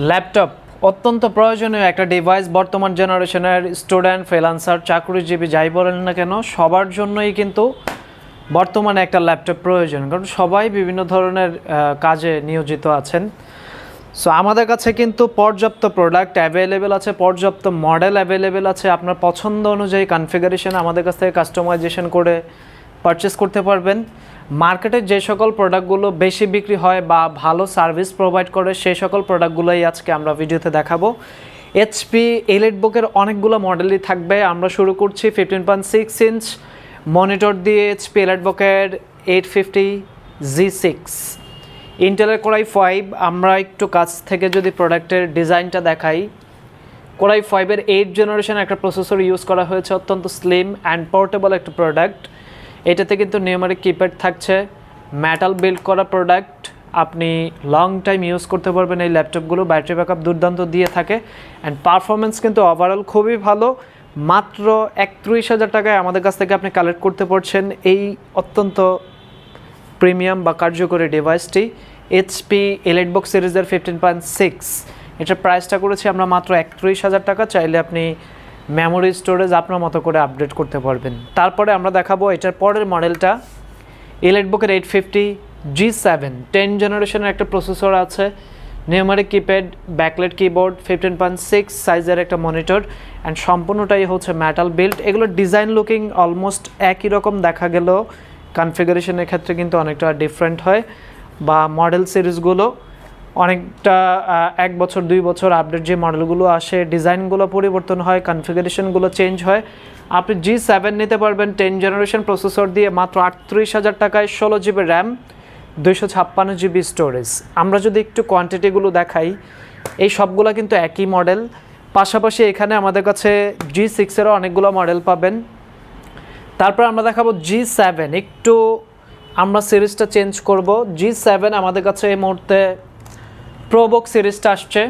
Laptop, অত্যন্ত প্রয়োজনীয় একটা ডিভাইস বর্তমান জেনারেশনের স্টুডেন্ট ফ্রিল্যান্সার চাকরিজীবী যাই বলেন না কেন, সবার জন্যই কিন্তু বর্তমানে একটা ল্যাপটপ প্রয়োজন। কারণ সবাই বিভিন্ন ধরনের কাজে নিয়োজিত আছেন। সো আমাদের কাছে কিন্তু পর্যাপ্ত প্রোডাক্ট অ্যাভেলেবেল আছে, পর্যাপ্ত মডেল অ্যাভেলেবেল আছে। আপনার পছন্দ অনুযায়ী কনফিগারেশন আমাদের কাছ থেকে কাস্টমাইজেশন করে পারচেস করতে পারবেন। মার্কেটে যে সকল প্রোডাক্টগুলো বেশি বিক্রি হয় বা ভালো সার্ভিস প্রোভাইড করে, সেই সকল প্রোডাক্টগুলোই আজকে আমরা ভিডিওতে দেখাবো। এইচপি এলিট বুকের অনেকগুলো মডেলই থাকবে। আমরা শুরু করছি fifteen point six inch monitor দিয়ে এইচপি এলিট বুকের এইট ফিফটি জি সিক্স ইন্টেলের কোরাই ফাইভ আমরা একটু কাছ থেকে যদি প্রোডাক্টের ডিজাইনটা দেখাই। কোরাই ফাইভের এইট জেনারেশন একটা প্রসেসর ইউজ করা হয়েছে, অত্যন্ত স্লিম অ্যান্ড পোর্টেবল একটা প্রোডাক্ট এটাতে কিন্তু নিউমারিক কিপ্যাড থাকছে। মেটাল বিল্ড করা প্রোডাক্ট আপনি লং টাইম ইউজ করতে পারবেন এই ল্যাপটপগুলো ব্যাটারি ব্যাকআপ দুর্দান্ত দিয়ে থাকে। অ্যান্ড পারফরমেন্স কিন্তু ওভারঅল খুবই ভালো। মাত্র একত্রিশ হাজার টাকায় আমাদের কাছ থেকে আপনি কালেক্ট করতে পারছেন এই অত্যন্ত প্রিমিয়াম বা কার্যকরী ডিভাইসটি এইচপি এলেট বক্স সিরিজের ফিফটিন পয়েন্ট সিক্স এটার প্রাইসটা করেছি আমরা মাত্র একত্রিশ হাজার টাকা। চাইলে আপনি মেমোরি স্টোরেজ আপনার মতো করে আপডেট করতে পারবেন। তারপরে আমরা দেখাবো এটার পরের মডেলটা এলাইট বুকের eight fifty G seven ten জেনারেশনের একটা প্রসেসর আছে। Numeric keypad backlit keyboard fifteen point six সাইজের একটা মনিটর অ্যান্ড সম্পূর্ণটাই হচ্ছে মেটাল বিল্ড এগুলো ডিজাইন লুকিং অলমোস্ট একই রকম দেখা গেলেও কনফিগারেশনের ক্ষেত্রে কিন্তু অনেকটা ডিফারেন্ট হয়। বা মডেল সিরিজগুলো অনেকটা এক বছর, দুই বছর আপডেট যে মডেলগুলো আসে ডিজাইনগুলো পরিবর্তন হয় কনফিগারেশনগুলো চেঞ্জ হয়। আপনি জি সেভেন নিতে পারবেন টেন জেনারেশন প্রসেসর দিয়ে মাত্র আটত্রিশ হাজার টাকায় ষোলো জিবি র্যাম দুইশো ছাপ্পান্ন জিবি স্টোরেজ আমরা যদি একটু কোয়ান্টিটিগুলো দেখাই, এই সবগুলো কিন্তু একই মডেল পাশাপাশি এখানে আমাদের কাছে জি সিক্সেরও অনেকগুলো মডেল পাবেন। তারপর আমরা দেখাবো জি সেভেন একটু আমরা সিরিজটা চেঞ্জ করব। জি সেভেন আমাদের কাছে এই মুহূর্তে প্রোবক সিরিজটা আসছে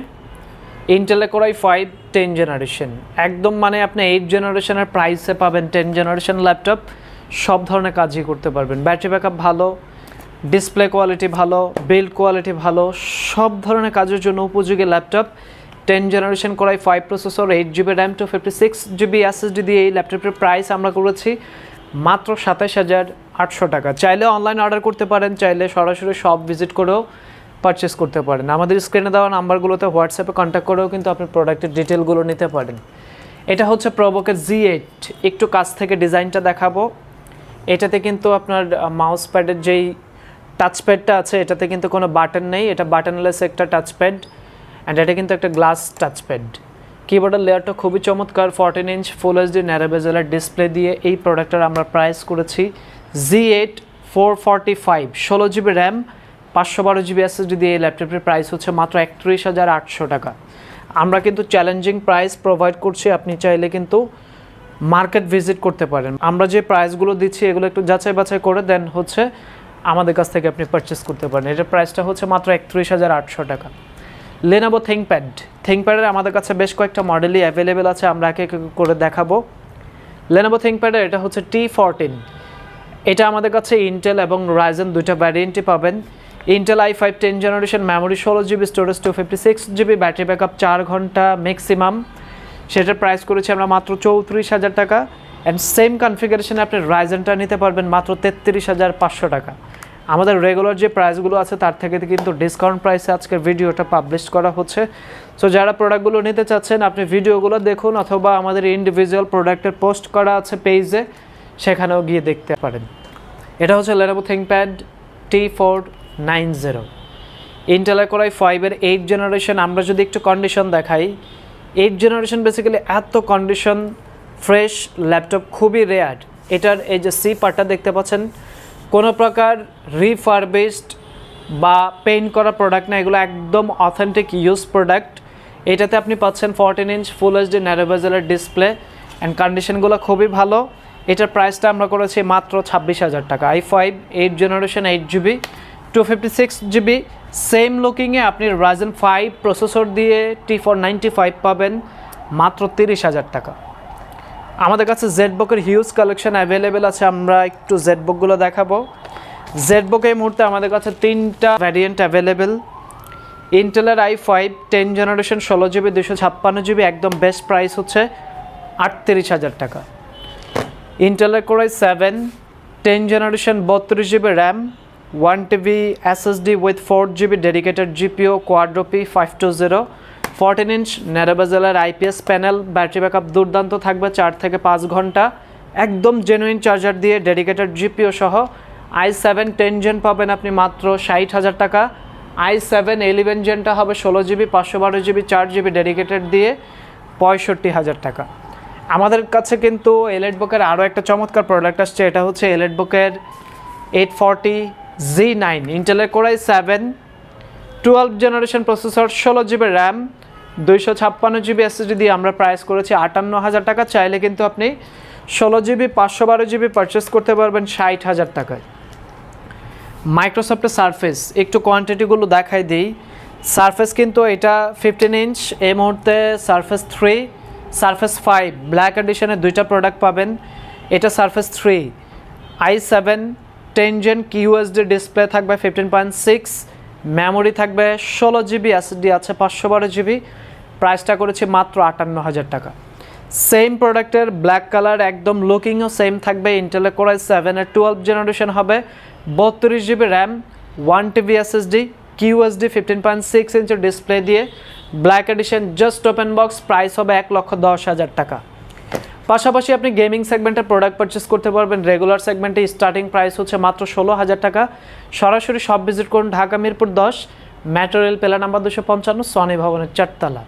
ইন্টেলে core i five ten generation একদম মানে আপনি এইট জেনারেশনের প্রাইসে পাবেন টেন জেনারেশন ল্যাপটপ সব ধরনের কাজই করতে পারবেন। ব্যাটারি ব্যাকআপ ভালো ডিসপ্লে কোয়ালিটি ভালো বিল্ড কোয়ালিটি ভালো, সব ধরনের কাজের জন্য উপযোগী laptop ten generation core i five processor eight GB RAM two fifty six GB SSD দিয়ে এই ল্যাপটপের প্রাইস আমরা করেছি মাত্র সাতাশ হাজার আটশো টাকা। চাইলে অনলাইন অর্ডার করতে পারেন, চাইলে সরাসরি শপ ভিজিট করেও পারচেস করতে পারেন। আমাদের স্ক্রিনে দেওয়া নাম্বারগুলোতে হোয়াটসঅ্যাপে কন্ট্যাক্ট করেও কিন্তু আপনি প্রোডাক্টের ডিটেলগুলো নিতে পারেন। এটা হচ্ছে প্রবকের জি এইট একটু কাছ থেকে ডিজাইনটা দেখাবো। এটাতে কিন্তু আপনার মাউস প্যাডের যেই টাচপ্যাডটা আছে, এটাতে কিন্তু কোনো বাটন নেই। এটা বাটনলেস একটা টাচপ্যাড অ্যান্ড এটা কিন্তু একটা গ্লাস টাচপ্যাড কিবোর্ডের লেয়ারটা খুবই চমৎকার। ফোরটিন ইঞ্চ ফুল এইচডি ন্যারোবেজেলার ডিসপ্লে দিয়ে এই প্রোডাক্টটার আমরা প্রাইস করেছি। G eight four forty five ষোলো জিবি র্যাম পাঁচশো বারো জিবি এসএসডি দিয়ে এই ল্যাপটপের প্রাইস হচ্ছে মাত্র একত্রিশ হাজার আটশো টাকা। আমরা কিন্তু চ্যালেঞ্জিং প্রাইস প্রোভাইড করছি, আপনি চাইলে কিন্তু মার্কেট ভিজিট করতে পারেন। আমরা যে প্রাইসগুলো দিচ্ছি, এগুলো একটু যাচাই বাছাই করে দেন হচ্ছে আমাদের কাছ থেকে আপনি পারচেস করতে পারেন। এটার প্রাইসটা হচ্ছে মাত্র একত্রিশ হাজার আটশো টাকা। লেনাবো থিঙ্কপ্যাড থিঙ্কপ্যাডের আমাদের কাছে বেশ কয়েকটা মডেলই অ্যাভেলেবেল আছে, আমরা এক করে দেখাবো। লেনাবো থিঙ্কপ্যাডের এটা হচ্ছে টি ফোরটিন এটা আমাদের কাছে ইন্টেল এবং রাইজেন দুইটা ভ্যারিয়েন্টই পাবেন। Intel i five ten generation memory ষোলো GB storage two fifty six GB battery backup চার ঘণ্টা ম্যাক্সিমাম সেটার প্রাইস করেছি আমরা মাত্র চৌত্রিশ হাজার টাকা। অ্যান্ড সেম কনফিগারেশনে আপনি রাইজেনটা নিতে পারবেন মাত্র তেত্রিশ হাজার পাঁচশো টাকা। আমাদের রেগুলার যে প্রাইসগুলো আছে, তার থেকে কিন্তু ডিসকাউন্ট প্রাইসে আজকের ভিডিওটা পাবলিশ করা হচ্ছে। সো যারা প্রোডাক্টগুলো নিতে চাচ্ছেন, আপনি ভিডিওগুলো দেখুন অথবা আমাদের ইন্ডিভিজুয়াল প্রোডাক্টের পোস্ট করা আছে পেজে সেখানেও গিয়ে দেখতে পারেন। এটা হচ্ছে Lenovo ThinkPad T four nine zero. ইন্টেলের করাই ফাইভের এইট জেনারেশন আমরা যদি একটু কন্ডিশন দেখাই এইট জেনারেশন বেসিক্যালি এত কন্ডিশন ফ্রেশ ল্যাপটপ খুবই রেয়ার এটার এই যে সি পার্টটা দেখতে পাচ্ছেন, কোনো প্রকার রিফারবেসড বা পেইন্ট করা প্রোডাক্ট না, এগুলো একদম অথেন্টিক ইউজ প্রোডাক্ট এটাতে আপনি পাচ্ছেন ফোরটিন ইঞ্চ ফুল এইচডি ন্যারোভেজেলের ডিসপ্লে অ্যান্ড কন্ডিশনগুলো খুবই ভালো। এটার প্রাইসটা আমরা করেছি মাত্র ছাব্বিশ হাজার টাকা। I five eight generation eight GB two fifty six GB same লুকিংয়ে আপনি রাইজেন ফাইভ প্রসেসর দিয়ে টি ফোর নাইনটি ফাইভ পাবেন মাত্র তিরিশ হাজার টাকা। আমাদের কাছে জেডবুকের হিউজ কালেকশন অ্যাভেলেবেল আছে, আমরা একটু জেডবুকগুলো দেখাবো। জেডবুক এই মুহূর্তে আমাদের কাছে তিনটা ভ্যারিয়েন্ট অ্যাভেলেবেল ইন্টেলের আই ফাইভ টেন জেনারেশন ষোলো জিবি দুশো ছাপ্পান্ন জিবি একদম বেস্ট প্রাইস হচ্ছে আটত্রিশ হাজার টাকা। ইন্টেলের core i seven ten generation বত্রিশ GB RAM one TB SSD with four GB dedicated GPU Quadro P five two zero fourteen inch ন্যারোবেজেলের IPS panel battery backup দুর্দান্ত থাকবে চার থেকে পাঁচ ঘণ্টা। একদম জেনুইন চার্জার দিয়ে ডেডিকেটেড জিপিও সহ আই সেভেন টেন জেন পাবেন আপনি মাত্র ষাট হাজার টাকা। আই সেভেন ইলেভেন জেনটা হবে ষোলো জিবি পাঁচশো বারো জিবি চার জিবি ডেডিকেটেড দিয়ে পঁয়ষট্টি হাজার টাকা। আমাদের কাছে কিন্তু এলএড বুকের আরও একটা চমৎকার প্রোডাক্ট আসছে, এটা হচ্ছে এলএড বুকের এইট ফর্টি জি নাইন ইন্টেলের core i seven twelve generation processor ষোলো জিবি র্যাম দুইশো ছাপ্পান্ন জিবি এসএসডি দিয়ে আমরা প্রাইস করেছি আটান্ন হাজার টাকা। চাইলে কিন্তু আপনি ষোলো জিবি পাঁচশো বারো জিবি পারচেস করতে পারবেন ষাট হাজার টাকায়। মাইক্রোসফটের সারফেস একটু কোয়ান্টিটিগুলো দেখাই দিই। সারফেস কিন্তু এটা ফিফটিন ইঞ্চ এই মুহূর্তে Surface three Surface five black এডিশনের দুইটা প্রোডাক্ট পাবেন। এটা Surface three i seven ten gen QHD display থাকবে ফিফটিন পয়েন্ট সিক্স মেমোরি থাকবে ষোলো জিবি এসডি আছে পাঁচশো বারো জিবি প্রাইসটা করেছি মাত্র আটান্ন হাজার টাকা। সেম প্রোডাক্টের ব্ল্যাক কালার একদম লুকিংও সেম থাকবে ইন্টেলে কোরাই সেভেনের টুয়েলভ জেনারেশন হবে, বত্রিশ GB RAM one TB SSD QHD fifteen point six ইঞ্চের display দিয়ে black edition just open box price হবে এক লক্ষ দশ হাজার টাকা। পাশাপাশি আপনি গেমিং সেগমেন্টে প্রোডাক্ট পারচেস করতে পারবেন। রেগুলার সেগমেন্টে স্টার্টিং প্রাইস হচ্ছে মাত্র ষোলো হাজার টাকা। সরাসরি সব ভিজিট করুন ঢাকা মিরপুর দশ মেট্রো রেল পেলা নাম্বার দুশো পঞ্চান্ন সনি ভবনের চারতলা।